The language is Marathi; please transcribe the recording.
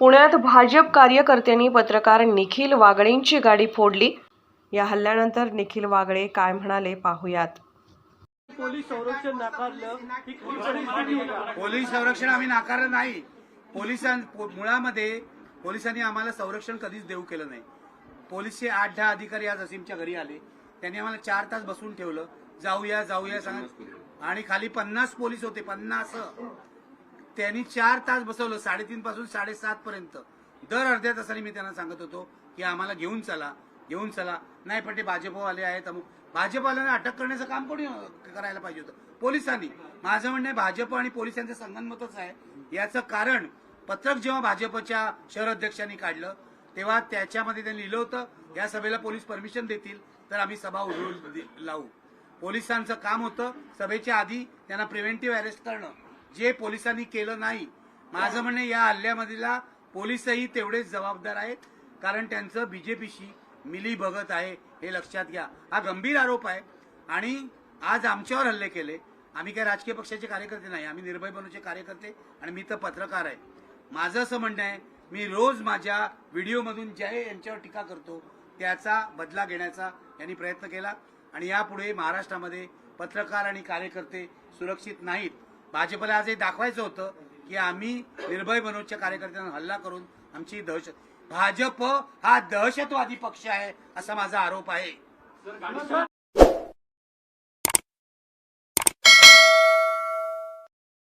पुण्यात भाजप कार्यकर्त्यांनी पत्रकार निखिल वागळेंची गाडी फोडली. या हल्ल्यानंतर निखिल वागळे काय म्हणाले पाहुयात. पोलीस संरक्षण नाकारलं ही? पोलीस संरक्षण आम्ही नाकारलं नाही. पोलिसां मुळामध्ये पोलिसांनी आम्हाला संरक्षण कधीच देऊ केलं नाही. पोलीसचे आठ दहा अधिकारी आज असीमच्या घरी आले. त्यांनी आम्हाला चार तास बसून ठेवलं. जाऊया जाऊया सांग आणि खाली पन्नास पोलीस होते पन्नास. त्यांनी चार तास बसवलं साडेतीन पासून साडेसात पर्यंत. दर अर्ध्या तासाने मी त्यांना सांगत होतो की आम्हाला घेऊन चला घेऊन चला. नाही पण ते भाजपवाले आहेत अमुक. भाजपवाल्यांना अटक करण्याचं काम कोणी करायला पाहिजे होतं? पोलिसांनी. माझं म्हणणं आहे भाजप आणि पोलिसांचं संगनमतच आहे. याचं कारण पत्रक जेव्हा भाजपच्या शहर अध्यक्षांनी काढलं तेव्हा त्याच्यामध्ये त्यांनी लिहिलं होतं या सभेला पोलीस परमिशन देतील तर आम्ही सभा उघडून लावू. पोलिसांचं काम होतं सभेच्या आधी त्यांना प्रिव्हेंटिव्ह अरेस्ट करणं. जे पोलिसांनी केलं नाही माझं म्हणणं या हल्ल्यामधला पोलीसही तेवढेच जबाबदार आहेत कारण त्यांचं बीजेपीशी मिली भगत आहे हे लक्षात घ्या. हा गंभीर आरोप आहे आणि आज आमच्यावर हल्ले केले. आम्ही काही राजकीय पक्षाचे कार्यकर्ते नाही आम्ही निर्भय बनूचे कार्यकर्ते आणि मी तर पत्रकार आहे. माझं असं म्हणणं आहे मी रोज माझ्या व्हिडिओमधून जय यांच्यावर टीका करतो त्याचा बदला घेण्याचा यांनी प्रयत्न केला. आणि यापुढे महाराष्ट्रामध्ये पत्रकार आणि कार्यकर्ते सुरक्षित नाहीत. भाजपला आज हे दाखवायचं होतं की आम्ही निर्भय बनोजच्या कार्यकर्त्यांना हल्ला करून आमची दहशत भाजप हा दहशतवादी पक्ष आहे असा माझा आरोप आहे.